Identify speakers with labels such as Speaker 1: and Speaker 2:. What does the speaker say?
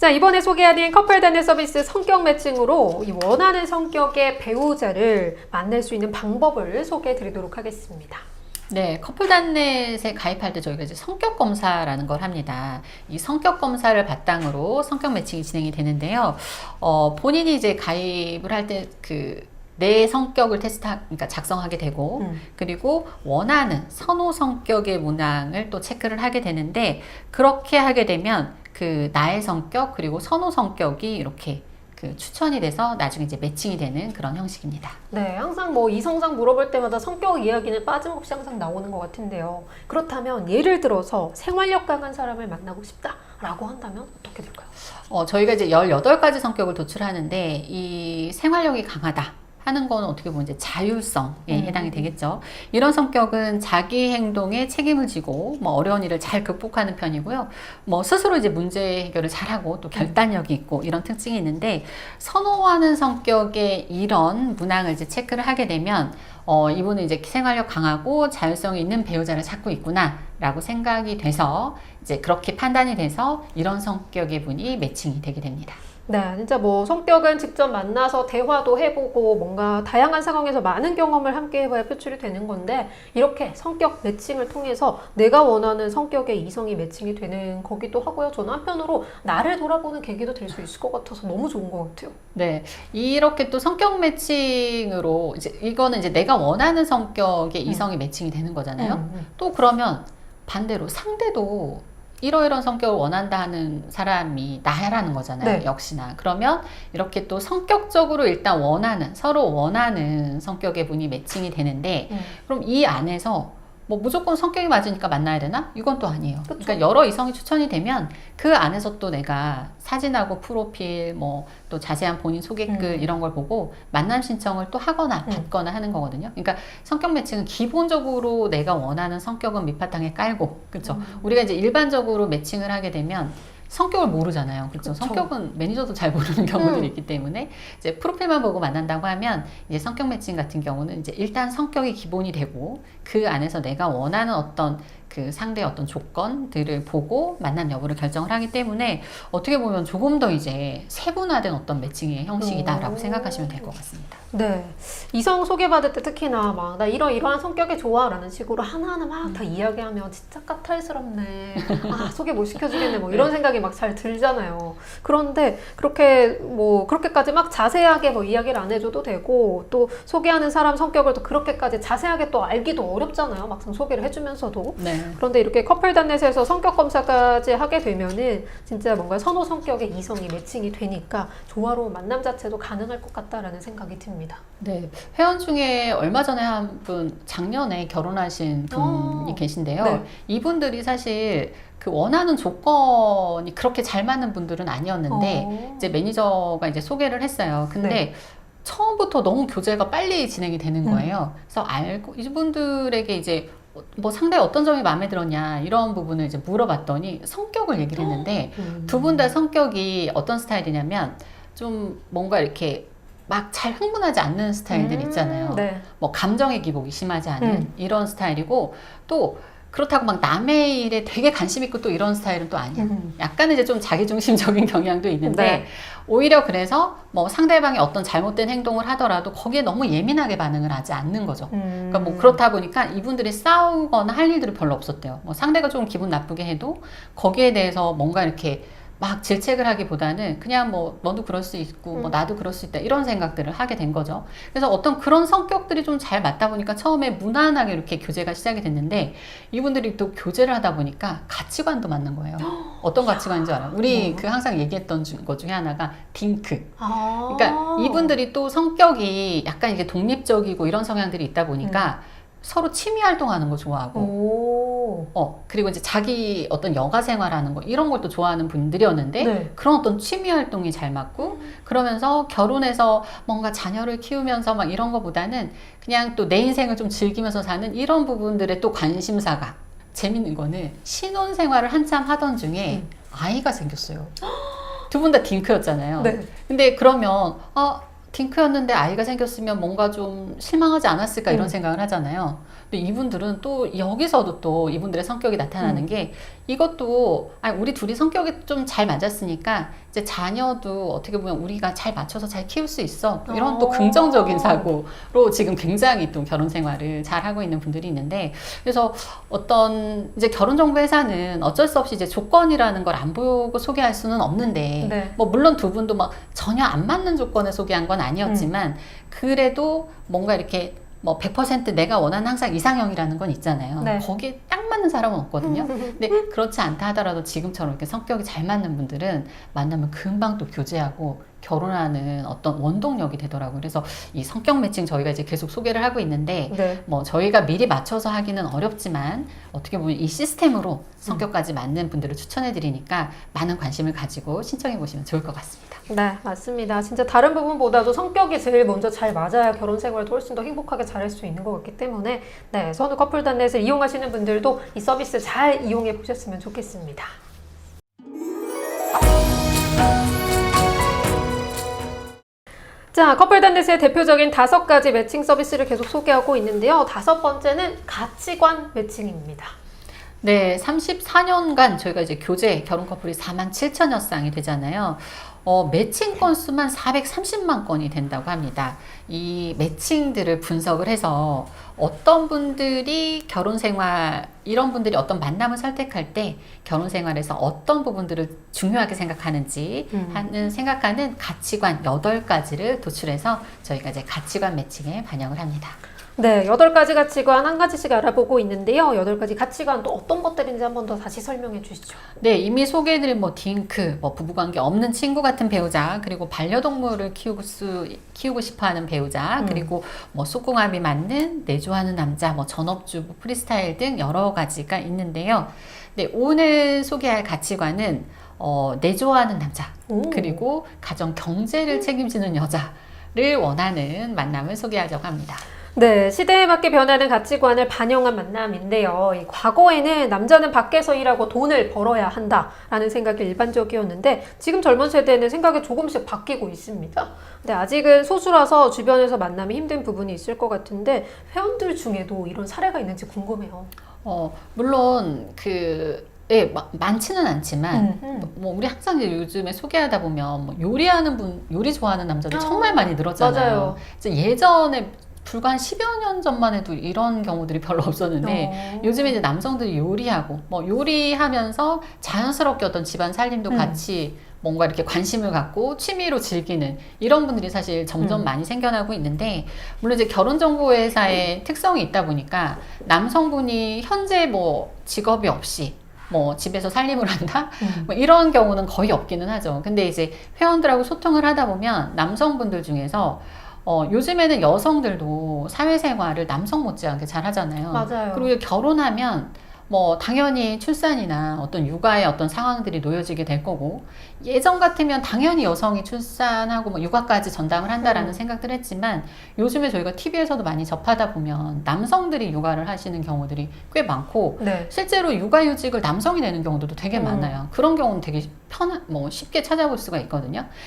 Speaker 1: 자, 이번에 소개하는 커플 단일 서비스 성격 매칭으로 이 원하는 성격의 배우자를 만날 수 있는 방법을 소개해 드리도록 하겠습니다.
Speaker 2: 네, 커플 단넷에 가입할 때 저희가 이제 성격 검사라는 걸 합니다. 이 성격 검사를 바탕으로 성격 매칭이 진행이 되는데요. 어, 본인이 이제 가입을 할때그 내 성격을 테스트, 그러니까 작성하게 되고,
Speaker 1: 음.
Speaker 2: 그리고 원하는 선호 성격의 문항을 또 체크를 하게 되는데, 그렇게 하게 되면 그 나의 성격, 그리고 선호 성격이 이렇게 그 추천이 돼서 나중에 이제 매칭이 되는 그런 형식입니다.
Speaker 1: 네, 항상 뭐 이성상 물어볼 때마다 성격 이야기는 빠짐없이 항상 나오는 것 같은데요. 그렇다면 예를 들어서 생활력 강한 사람을 만나고 싶다라고 한다면 어떻게 될까요?
Speaker 2: 어, 저희가 이제 18가지 성격을 도출하는데 이 생활력이 강하다. 하는 거는 어떻게 보면 이제 자율성에
Speaker 1: 음.
Speaker 2: 해당이 되겠죠. 이런 성격은 자기 행동에 책임을 지고 뭐 어려운 일을 잘 극복하는 편이고요. 뭐 스스로 이제 문제 해결을 잘하고 또 결단력이 있고 이런 특징이 있는데 선호하는 성격의 이런 문항을 이제 체크를 하게 되면 어, 이분은 이제 생활력 강하고 자율성이 있는 배우자를 찾고 있구나라고 생각이 돼서 이제 그렇게 판단이 돼서 이런 성격의 분이 매칭이 되게 됩니다.
Speaker 1: 네, 진짜 뭐 성격은 직접 만나서 대화도 해보고 뭔가 다양한 상황에서 많은 경험을 함께 해봐야 표출이 되는 건데 이렇게 성격 매칭을 통해서 내가 원하는 성격의 이성이 매칭이 되는 거기도 하고요. 저는 한편으로 나를 돌아보는 계기도 될 수 있을 것 같아서 너무 좋은 것 같아요.
Speaker 2: 네, 이렇게 또 성격 매칭으로 이제 이거는 이제 내가 원하는 성격의 이성이 매칭이 되는 거잖아요.
Speaker 1: 음, 음.
Speaker 2: 또 그러면 반대로 상대도 이러이런 성격을 원한다 하는 사람이 나야라는 거잖아요.
Speaker 1: 네.
Speaker 2: 역시나. 그러면 이렇게 또 성격적으로 일단 원하는, 서로 원하는 성격의 분이 매칭이 되는데,
Speaker 1: 음.
Speaker 2: 그럼 이 안에서 뭐 무조건 성격이 맞으니까 만나야 되나? 이건 또 아니에요.
Speaker 1: 그쵸.
Speaker 2: 그러니까 여러 이성이 추천이 되면 그 안에서 또 내가 사진하고 프로필, 뭐 또 자세한 본인 소개글
Speaker 1: 음.
Speaker 2: 이런 걸 보고 만남 신청을 또 하거나
Speaker 1: 음.
Speaker 2: 받거나 하는 거거든요. 그러니까 성격 매칭은 기본적으로 내가 원하는 성격은 밑바탕에 깔고, 그렇죠.
Speaker 1: 음.
Speaker 2: 우리가 이제 일반적으로 매칭을 하게 되면 성격을 모르잖아요. 그렇죠.
Speaker 1: 그쵸.
Speaker 2: 성격은 매니저도 잘 모르는 경우들이
Speaker 1: 음.
Speaker 2: 있기 때문에 이제 프로필만 보고 만난다고 하면 이제 성격 매칭 같은 경우는 이제 일단 성격이 기본이 되고 그 안에서 내가 원하는 어떤 그 상대의 어떤 조건들을 보고 만남 여부를 결정을 하기 때문에 어떻게 보면 조금 더 이제 세분화된 어떤 매칭의 형식이다라고
Speaker 1: 오.
Speaker 2: 생각하시면 될 것 같습니다.
Speaker 1: 네. 이성 소개받을 때 특히나 막 나 이런 이러한 성격이 좋아라는 식으로 하나하나 막 다 이야기하면 진짜 까탈스럽네. 아, 소개 못 시켜주겠네. 뭐 이런 생각이 막 잘 들잖아요. 그런데 그렇게 뭐 그렇게까지 막 자세하게 뭐 이야기를 안 해줘도 되고 또 소개하는 사람 성격을 또 그렇게까지 자세하게 또 알기도 어렵잖아요. 막상 소개를 해주면서도.
Speaker 2: 네.
Speaker 1: 그런데 이렇게 커플 단넷에서 성격 검사까지 하게 되면은 진짜 뭔가 선호 성격의 이성이 매칭이 되니까 조화로운 만남 자체도 가능할 것 같다라는 생각이 듭니다.
Speaker 2: 네, 회원 중에 얼마 전에 한 분 작년에 결혼하신 분이
Speaker 1: 어.
Speaker 2: 계신데요.
Speaker 1: 네.
Speaker 2: 이분들이 사실 그 원하는 조건이 그렇게 잘 맞는 분들은 아니었는데
Speaker 1: 어.
Speaker 2: 이제 매니저가 이제 소개를 했어요. 근데
Speaker 1: 네.
Speaker 2: 처음부터 너무 교제가 빨리 진행이 되는
Speaker 1: 음.
Speaker 2: 거예요. 그래서 알고 이분들에게 이제 뭐 상대의 어떤 점이 마음에 들었냐 이런 부분을 이제 물어봤더니 성격을 얘기를 했는데
Speaker 1: 음.
Speaker 2: 두분 다 성격이 어떤 스타일이냐면 좀 뭔가 이렇게 막 잘 흥분하지 않는 스타일들
Speaker 1: 음,
Speaker 2: 있잖아요.
Speaker 1: 네.
Speaker 2: 뭐 감정의 기복이 심하지 않은
Speaker 1: 음.
Speaker 2: 이런 스타일이고 또 그렇다고 막 남의 일에 되게 관심 있고 또 이런 스타일은 또 아니야.
Speaker 1: 음.
Speaker 2: 약간 이제 좀 자기중심적인 경향도 있는데
Speaker 1: 네.
Speaker 2: 오히려 그래서 뭐 상대방이 어떤 잘못된 행동을 하더라도 거기에 너무 예민하게 반응을 하지 않는 거죠.
Speaker 1: 음.
Speaker 2: 그러니까 뭐 그렇다 보니까 이분들이 싸우거나 할 일들이 별로 없었대요. 뭐 상대가 좀 기분 나쁘게 해도 거기에 대해서 뭔가 이렇게 막 질책을 하기보다는 그냥 뭐 너도 그럴 수 있고 뭐
Speaker 1: 음.
Speaker 2: 나도 그럴 수 있다 이런 생각들을 하게 된 거죠. 그래서 어떤 그런 성격들이 좀 잘 맞다 보니까 처음에 무난하게 이렇게 교제가 시작이 됐는데 이분들이 또 교제를 하다 보니까 가치관도 맞는 거예요. 어떤 가치관인 줄 알아요? 우리
Speaker 1: 뭐요?
Speaker 2: 그 항상 얘기했던 주- 것 중에 하나가 딩크.
Speaker 1: 아.
Speaker 2: 그러니까 이분들이 또 성격이 약간 이게 독립적이고 이런 성향들이 있다 보니까 서로 취미 활동하는 거 좋아하고
Speaker 1: 오.
Speaker 2: 어 그리고 이제 자기 어떤 여가 생활하는 거 이런 걸 또 좋아하는 분들이었는데
Speaker 1: 네.
Speaker 2: 그런 어떤 취미 활동이 잘 맞고 그러면서 결혼해서 뭔가 자녀를 키우면서 막 이런 거보다는 그냥 또 내 인생을 좀 즐기면서 사는 이런 부분들의 또 관심사가 재밌는 거는 신혼 생활을 한참 하던 중에
Speaker 1: 음.
Speaker 2: 아이가 생겼어요. 두 분 다 딩크였잖아요.
Speaker 1: 네.
Speaker 2: 근데 그러면 아 딩크였는데 아이가 생겼으면 뭔가 좀 실망하지 않았을까 이런
Speaker 1: 음.
Speaker 2: 생각을 하잖아요. 근데 이분들은 또 여기서도 또 이분들의 성격이 나타나는
Speaker 1: 음.
Speaker 2: 게 이것도 아 우리 둘이 성격이 좀 잘 맞았으니까 이제 자녀도 어떻게 보면 우리가 잘 맞춰서 잘 키울 수 있어 이런 또
Speaker 1: 어.
Speaker 2: 긍정적인 사고로 지금 굉장히 또 결혼 생활을 잘 하고 있는 분들이 있는데 그래서 어떤 이제 결혼 정보 회사는 어쩔 수 없이 이제 조건이라는 걸 안 보고 소개할 수는 없는데
Speaker 1: 네.
Speaker 2: 뭐 물론 두 분도 막 전혀 안 맞는 조건에 소개한 건 아니었지만 그래도 뭔가 이렇게 뭐 100% 내가 원하는 항상 이상형이라는 건 있잖아요.
Speaker 1: 네.
Speaker 2: 거기에 딱 맞는 사람은 없거든요. 근데 그렇지 않다 하더라도 지금처럼 이렇게 성격이 잘 맞는 분들은 만나면 금방 또 교제하고 결혼하는 어떤 원동력이 되더라고요. 그래서 이 성격 매칭 저희가 이제 계속 소개를 하고 있는데
Speaker 1: 네.
Speaker 2: 뭐 저희가 미리 맞춰서 하기는 어렵지만 어떻게 보면 이 시스템으로 성격까지 맞는 분들을 추천해 드리니까 많은 관심을 가지고 신청해 보시면 좋을 것 같습니다.
Speaker 1: 네, 맞습니다. 진짜 다른 부분보다도 성격이 제일 먼저 잘 맞아야 결혼 생활도 훨씬 더 행복하게 잘할 수 있는 것 같기 때문에 네, 선우 커플 단넷을 이용하시는 분들도 이 서비스 잘 이용해 보셨으면 좋겠습니다. 자, 커플 단넷의 대표적인 다섯 가지 매칭 서비스를 계속 소개하고 있는데요. 다섯 번째는 가치관 매칭입니다.
Speaker 2: 네, 34년간 저희가 이제 교제 결혼 커플이 4만 7천여 쌍이 되잖아요. 어, 매칭 건수만 430만 건이 된다고 합니다. 이 매칭들을 분석을 해서 어떤 분들이 결혼 생활, 이런 분들이 어떤 만남을 선택할 때 결혼 생활에서 어떤 부분들을 중요하게 생각하는지
Speaker 1: 음.
Speaker 2: 하는 생각하는 가치관 8가지를 도출해서 저희가 이제 가치관 매칭에 반영을 합니다.
Speaker 1: 네, 여덟 가지 가치관 한 가지씩 알아보고 있는데요. 여덟 가지 가치관 또 어떤 것들인지 한 번 더 다시 설명해 주시죠.
Speaker 2: 네, 이미 소개해드린 뭐 딩크, 뭐 부부관계 없는 친구 같은 배우자, 그리고 반려동물을 키우고 수 키우고 싶어하는 배우자,
Speaker 1: 음.
Speaker 2: 그리고 뭐 속궁합이 맞는 내조하는 남자, 뭐 전업주부, 프리스타일 등 여러 가지가 있는데요. 네, 오늘 소개할 가치관은 어, 내조하는 남자,
Speaker 1: 오.
Speaker 2: 그리고 가정 경제를 책임지는 여자를 원하는 만남을 소개하려고 합니다.
Speaker 1: 네, 시대에 맞게 변하는 가치관을 반영한 만남인데요. 이 과거에는 남자는 밖에서 일하고 돈을 벌어야 한다라는 생각이 일반적이었는데 지금 젊은 세대는 생각이 조금씩 바뀌고 있습니다. 근데 아직은 소수라서 주변에서 만남이 힘든 부분이 있을 것 같은데 회원들 중에도 이런 사례가 있는지 궁금해요.
Speaker 2: 어, 물론 그 예, 마- 많지는 않지만
Speaker 1: 음,
Speaker 2: 뭐 우리 항상 요즘에 소개하다 보면 뭐 요리하는 분 요리 좋아하는 남자들
Speaker 1: 아,
Speaker 2: 정말 많이 늘었잖아요.
Speaker 1: 맞아요.
Speaker 2: 예전에 불과 한 10여 년 전만 해도 이런 경우들이 별로 없었는데
Speaker 1: 어.
Speaker 2: 요즘에 이제 남성들이 요리하고 뭐 요리하면서 자연스럽게 어떤 집안 살림도
Speaker 1: 음.
Speaker 2: 같이 뭔가 이렇게 관심을 갖고 취미로 즐기는 이런 분들이 사실 점점
Speaker 1: 음.
Speaker 2: 많이 생겨나고 있는데 물론 이제 결혼 정보 회사의 특성이 있다 보니까 남성분이 현재 뭐 직업이 없이 뭐 집에서 살림을 한다
Speaker 1: 음.
Speaker 2: 뭐 이런 경우는 거의 없기는 하죠. 근데 이제 회원들하고 소통을 하다 보면 남성분들 중에서 어, 요즘에는 여성들도 사회생활을 남성 못지않게 잘 하잖아요.
Speaker 1: 맞아요.
Speaker 2: 그리고 결혼하면 뭐 당연히 출산이나 어떤 육아의 어떤 상황들이 놓여지게 될 거고 예전 같으면 당연히 여성이 출산하고 뭐 육아까지 전담을 한다라는
Speaker 1: 음.
Speaker 2: 생각들 했지만 요즘에 저희가 TV에서도 많이 접하다 보면 남성들이 육아를 하시는 경우들이 꽤 많고
Speaker 1: 네.
Speaker 2: 실제로 육아휴직을 남성이 내는 경우도 되게
Speaker 1: 음.
Speaker 2: 많아요. 그런 경우는 되게 편한, 뭐 쉽게 찾아볼 수가 있거든요.